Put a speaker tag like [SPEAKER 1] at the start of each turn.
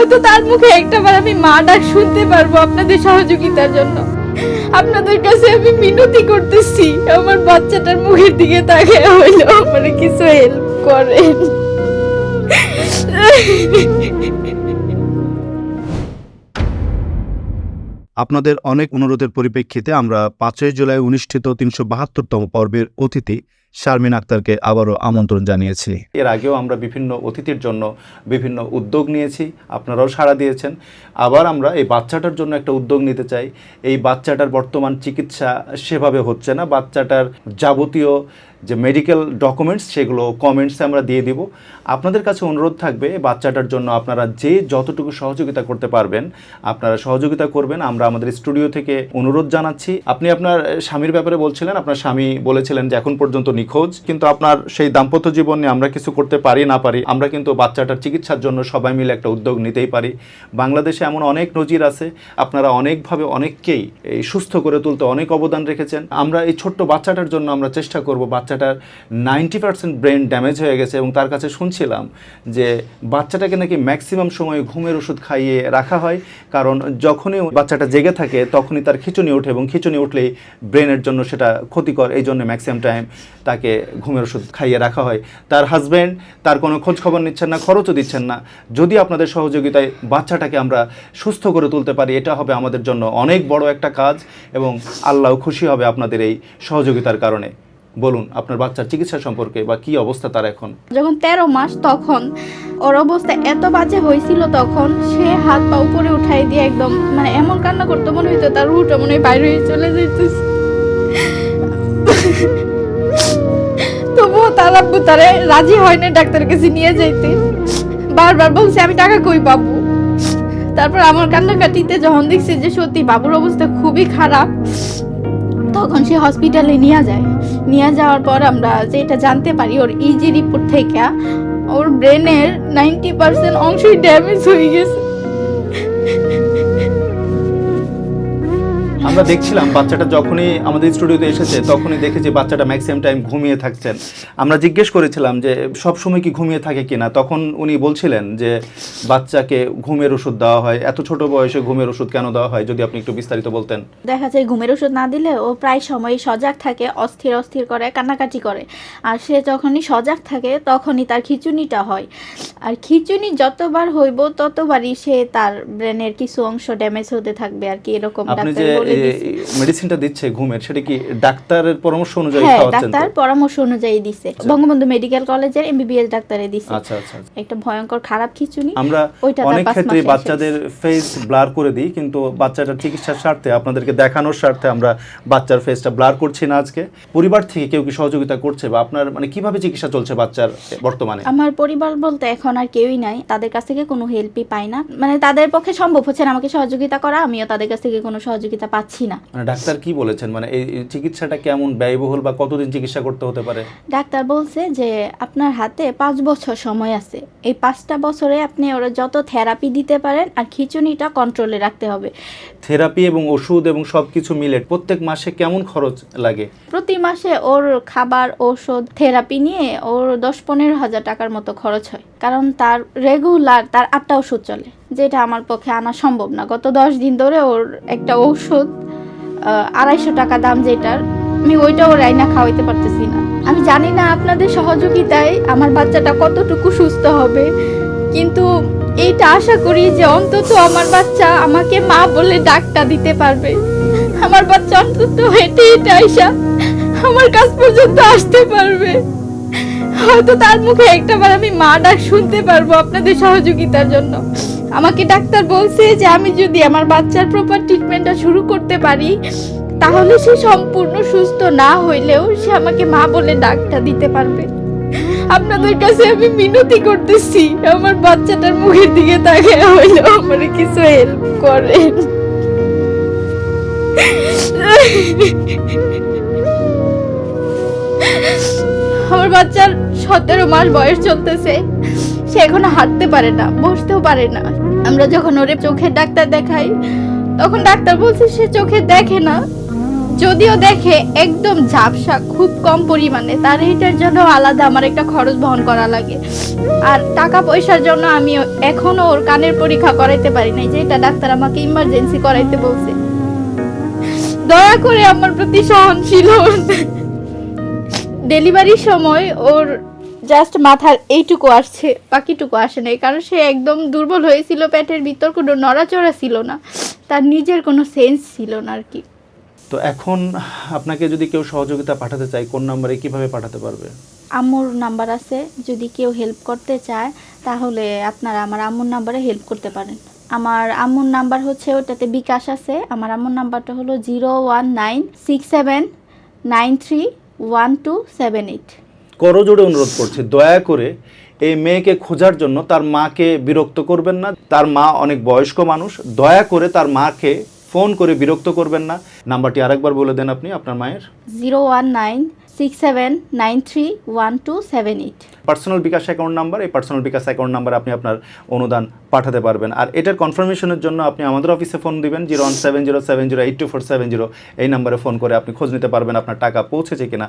[SPEAKER 1] হয়তো তার মুখে একটাবার আমি মা ডাক শুনতে পারব আপনাদের সহযোগিতার জন্য। আপনাদের কাছে আমি মিনতি করতেছি। আমার বাচ্চাটার মুখের দিকে তাকিয়ে হইল, আমার কিছু হেল্প করেন।
[SPEAKER 2] আপনাদের অনেক অনুরোধের পরিপ্রেক্ষিতে আমরা পাঁচই জুলাই অনুষ্ঠিত তিনশো বাহাত্তরতম পর্বের অতিথি শারমিন আক্তারকে আবারও আমন্ত্রণ জানিয়েছি।
[SPEAKER 3] এর আগেও আমরা বিভিন্ন অতিথির জন্য বিভিন্ন উদ্যোগ নিয়েছি, আপনারাও সাড়া দিয়েছেন। আবার আমরা এই বাচ্চাটার জন্য একটা উদ্যোগ নিতে চাই। এই বাচ্চাটার বর্তমান চিকিৎসা সেভাবে হচ্ছে না। বাচ্চাটার যাবতীয় যে মেডিকেল ডকুমেন্টস সেগুলো কমেন্টসে আমরা দিয়ে দিব। আপনাদের কাছে অনুরোধ থাকবে, বাচ্চাটার জন্য আপনারা যে যতটুকু সহযোগিতা করতে পারবেন, আপনারা সহযোগিতা করবেন। আমরা আমাদের স্টুডিও থেকে অনুরোধ জানাচ্ছি। আপনি আপনার স্বামীর ব্যাপারে বলছিলেন, আপনার স্বামী বলেছিলেন যে এখন পর্যন্ত নিখোঁজ, কিন্তু আপনার সেই দাম্পত্য জীবনে আমরা কিছু করতে পারি, না পারি, আমরা কিন্তু বাচ্চাটার চিকিৎসার জন্য সবাই মিলে একটা উদ্যোগ নিতেই পারি। বাংলাদেশে এমন অনেক নজির আছে, আপনারা অনেকভাবে অনেককেই এই সুস্থ করে তুলতে অনেক অবদান রেখেছেন। আমরা এই ছোট্ট বাচ্চাটার জন্য আমরা চেষ্টা করব বাচ্চাটার নাইনটি পার্সেন্ট ব্রেন ড্যামেজ হয়ে গেছে এবং তার কাছে শুনছিলাম যে বাচ্চাটাকে নাকি ম্যাক্সিমাম সময় ঘুমের ওষুধ খাইয়ে রাখা হয়। কারণ যখনই বাচ্চাটা জেগে থাকে, তখনই তার খিচুনি ওঠে এবং খিচুনি উঠলেই ব্রেনের জন্য সেটা ক্ষতিকর। এই জন্য ম্যাক্সিমাম টাইম তাকে ঘুমের ওষুধ খাইয়ে রাখা হয়। তার হাজব্যান্ড তার কোনো খোঁজ খবর নিচ্ছেন না, খরচও দিচ্ছেন না। যদি আপনাদের সহযোগিতায় বাচ্চাটাকে আমরা সুস্থ করে তুলতে পারি, এটা হবে আমাদের জন্য অনেক বড় একটা কাজ এবং আল্লাহ খুশি হবে আপনাদের এই সহযোগিতার কারণে। বলুন, আপনার বাচ্চার চিকিৎসা সম্পর্কে বা কি অবস্থা তার এখন?
[SPEAKER 1] যখন তেরো মাস, তখন ওর অবস্থা এত বাজে হয়েছিল তখন, সে হাত পা উপরে উঠাই দিয়ে একদম মানে এমন কান্না করতো, মনে হইতো তার রুটা মনে হয় বাইরে চলে যেতেছে তবুও তার আব্বু তারে রাজি হয় না ডাক্তারের কাছে নিয়ে যাইতে। বারবার বলছে, আমি টাকা কই পাবো? তারপর আমার কান্নাকাটিতে যখন দেখছি যে সত্যি বাবুর অবস্থা খুবই খারাপ, তখন সে হসপিটালে নিয়ে যায়। নিয়ে যাওয়ার পর আমরা যেটা জানতে পারি, ওর ইজি রিপোর্ট থেকে, ওর ব্রেনের নাইনটি পার্সেন্ট অংশই ড্যামেজ হয়ে গেছে।
[SPEAKER 3] আমরা দেখছিলাম বাচ্চাটা যখনই আমাদের স্টুডিওতে এসেছে তখনই দেখেছি বাচ্চাটা ম্যাক্সিমাম টাইম ঘুমিয়ে থাকছেন। আমরা জিজ্ঞেস করেছিলাম যে সব সময় কি ঘুমিয়ে থাকে কিনা? তখন উনি বলছিলেন যে বাচ্চাকে ঘুমের ওষুধ দেওয়া হয়। এত ছোট বয়সে ঘুমের ওষুধ কেন দেওয়া হয়? যদি আপনি একটু বিস্তারিত বলতেন।
[SPEAKER 1] দেখা যায় ঘুমের ওষুধ না দিলে ও প্রায় সময় সজাগ থাকে অস্থির অস্থির করে কান্নাকাটি করে। আর সে যখনই সজাগ থাকে তখনই তার খিচুনিটা হয়। আর খিচুনি যতবার হইব ততবারই সে তার ব্রেনের কিছু অংশ ড্যামেজ হতে থাকবে আর কি এরকম
[SPEAKER 3] মেডিসিনটা দিচ্ছে ঘুমের সেটা কি ডাক্তারের পরামর্শ অনুযায়ী
[SPEAKER 1] হ্যাঁ
[SPEAKER 3] খাওয়াচ্ছেন
[SPEAKER 1] ডাক্তার পরামর্শ অনুযায়ী দিছে। বঙ্গবন্ধু মেডিকেল কলেজের এমবিবিএস ডাক্তারে দিছে।
[SPEAKER 3] আচ্ছা আচ্ছা আচ্ছা।
[SPEAKER 1] একটা ভয়ঙ্কর খারাপ খিচুনি
[SPEAKER 3] আমরা অনেক ক্ষেত্রে বাচ্চাদের ফেস ব্লার করে দিই কিন্তু বাচ্চাটার চিকিৎসার স্বার্থে আপনাদেরকে দেখানোর স্বার্থে আমরা বাচ্চার ফেসটা ব্লার করছি না আজকে। পরিবার থেকে কেউ কি সহযোগিতা করছে বা আপনার মানে কীভাবে চিকিৎসা চলছে বাচ্চার বর্তমানে?
[SPEAKER 1] আমার পরিবার বলতে এখন আর কেউই নাই তাদের কাছ থেকে কোনো হেল্পই পাই না। মানে তাদের পক্ষে সম্ভব হচ্ছে না আমাকে সহযোগিতা করা আমিও তাদের কাছ থেকে কোনো সহযোগিতা পাচ্ছি না।
[SPEAKER 3] মানে ডাক্তার কি বলেছেন? মানে এই এই চিকিৎসাটা কেমন ব্যয়বহুল বা কতদিন চিকিৎসা করতে হতে পারে?
[SPEAKER 1] ডাক্তার বলছে যে আপনার হাতে পাঁচ বছর সময় আছে। এই পাঁচটা বছরে আপনি ওরা যত থেরাপি দিতে পারেন আর খিচুনিটা কন্ট্রোলে রাখতে হবে।
[SPEAKER 3] থেরাপি এবং ওষুধ এবং সব কিছু মিলে প্রত্যেক মাসে কেমন খরচ লাগে?
[SPEAKER 1] প্রতি মাসে ওর খাবার ঔষধ থেরাপি নিয়ে ওর দশ পনেরো হাজার টাকার মতো খরচ হয়। কারণ তার রেগুলার তার আটটা ওষুধ চলে। যেটা আমার পক্ষে আনা সম্ভব না। গত দশ দিন ধরে ওর একটা ঔষধ আড়াইশো টাকা দাম যেটার, আমি ওইটাও রাইনা খাওয়াইতে পারতেছি না। আমি জানি না আপনাদের সহযোগিতায় আমার বাচ্চাটা কতটুকু সুস্থ হবে, কিন্তু এইটা আশা করি যে অন্তত আমার বাচ্চা আমাকে মা বলে ডাকটা দিতে পারবে। আমার বাচ্চা অন্তত হেঁটে হেঁটে আইসা আমার কাছ পর্যন্ত আসতে পারবে। হয়তো তার মুখে একটাবার আমি মা ডাক শুনতে পারব আপনাদের সহযোগিতার জন্য। আমাকে ডাক্তার বলছে যে আমি যদি আমার বাচ্চার প্রপার ট্রিটমেন্টটা শুরু করতে পারি, তাহলে সে সম্পূর্ণ সুস্থ না হইলেও সে আমাকে মা বলে ডাকটা দিতে পারবে। আপনাদের কাছে আমি মিনতি করতেছি, আমার বাচ্চাটার মুখের দিকে তাকিয়ে হইলেও আমার কিছু হেল্প করেন। আমার বাচ্চার সতেরো মাস বয়স চলতেছে। সে এখনও হাঁটতে পারে না, বসতেও পারে না। আমরা যখন ওরে চোখের ডাক্তার দেখাই, তখন ডাক্তার বলছে সে চোখে দেখে না। যদিও দেখে, একদম ঝাপসা, খুব কম পরিমাণে। তার এইটার জন্য আলাদা আমার একটা খরচ বহন করা লাগে। আর টাকা পয়সার জন্য আমি এখনও ওর কানের পরীক্ষা করাইতে পারি নাই যেটা ডাক্তার আমাকে ইমার্জেন্সি করাইতে বলছে। দয়া করে আমার প্রতি সহনশীল হন। ডেলিভারির সময় ওর জাস্ট মাথার এইটুকু আসছে বাকিটুকু আসে নাই। কারণ সে একদম দুর্বল হয়েছিল পেটের ভিতর কোনো নড়াচড়া ছিল না। তার নিজের কোনো সেন্স ছিল না আর কি।
[SPEAKER 3] তো এখন আপনাকে যদি কেউ সহযোগিতা পাঠাতে চায় কোন নাম্বারে কীভাবে পাঠাতে পারবে?
[SPEAKER 1] আম্মুর নাম্বার আছে। যদি কেউ হেল্প করতে চায় তাহলে আপনারা আমার আম্মুর নাম্বারে হেল্প করতে পারেন। আমার আম্মুর নাম্বার হচ্ছে ওটাতে বিকাশ আছে। আমার আম্মুর নাম্বারটা হলো zero one nine six seven nine three one two seven eight
[SPEAKER 3] করজোড়ে অনুরোধ করছি দয়া করে এই মেয়েকে খোঁজার জন্য তার মাকে বিরক্ত করবেন না তার মা অনেক বয়স্ক মানুষ দয়া করে তার মাকে ফোন করে বিরক্ত করবেন না। নাম্বারটি আরেকবার বলে দেন আপনি আপনার মায়ের।
[SPEAKER 1] Zero one nine six seven nine three one two seven eight.
[SPEAKER 3] Personal bKash account number এই পার্সোনাল বিকাশ অ্যাকাউন্ট নাম্বার আপনি আপনার অনুদান পাঠাতে পারবেন। আর এটার কনফার্মেশনের জন্য আপনি আমাদের অফিসে ফোন দিবেন zero one seven zero seven zero eight two four seven zero এই নাম্বারে ফোন করে আপনি খোঁজ নিতে পারবেন আপনার টাকা পৌঁছেছে কিনা।